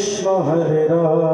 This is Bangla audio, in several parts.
কৃষ্ণ হরে রাম।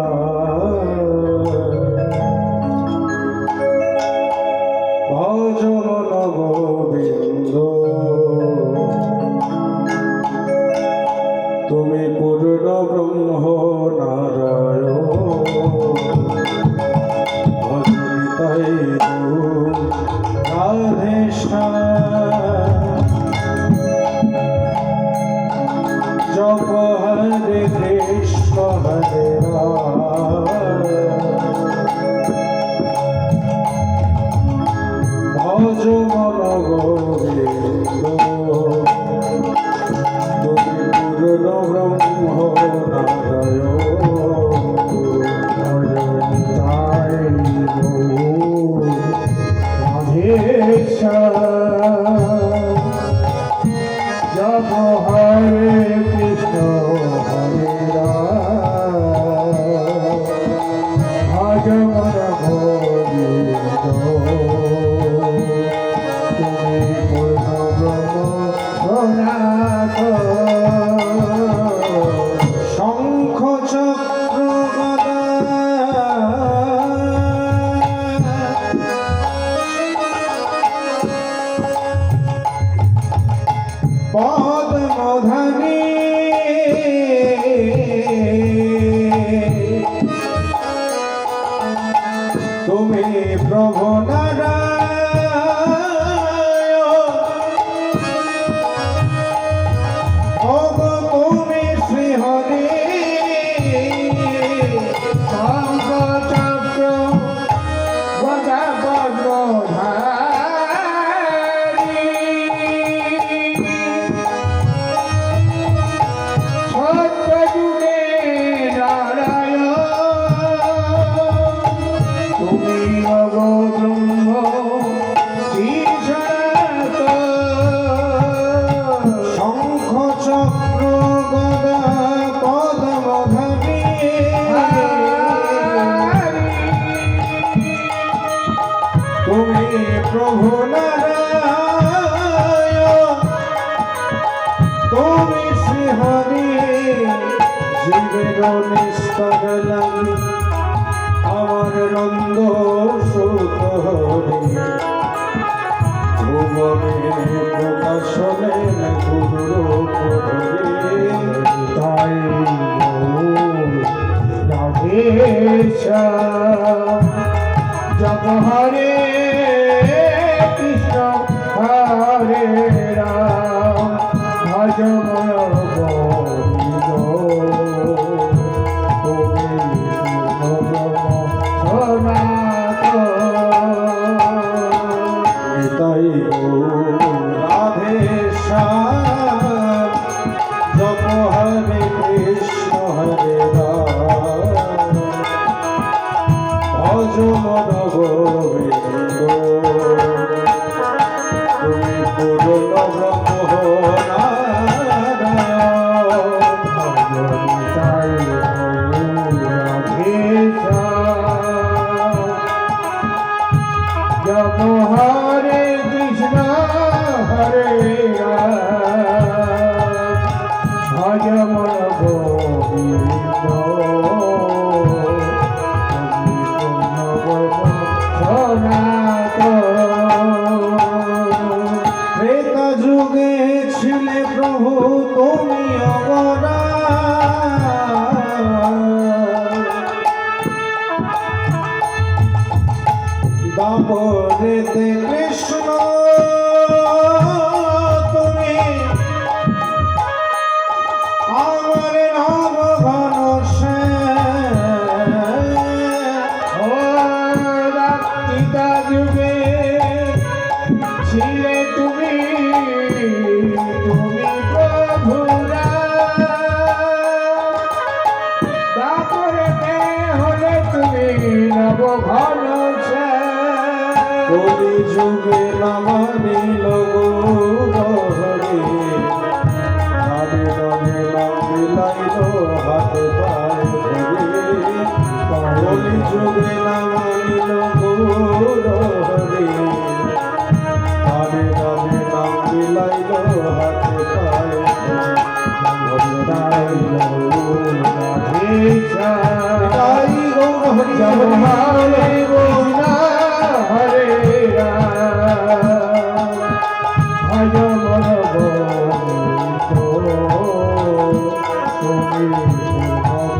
প্রভু নারায়ণ, তুমি শ্রী হরি জীবের নিস্তার লাগি আমার নন্দ সুত ভুবনে প্রকাশ গুরু তাই রাধেশা জপ যুগে ছিলে প্রভু তুমি অবরা কৃষ্ণ কলি যুগে নামানি লগরে নামে নামে নাম বিলাইল হাত পায় কলি যুগে নামানি লগরে নামে নামে নাম বিলাইল হাত পায় তাই গৌর হরি জব হরে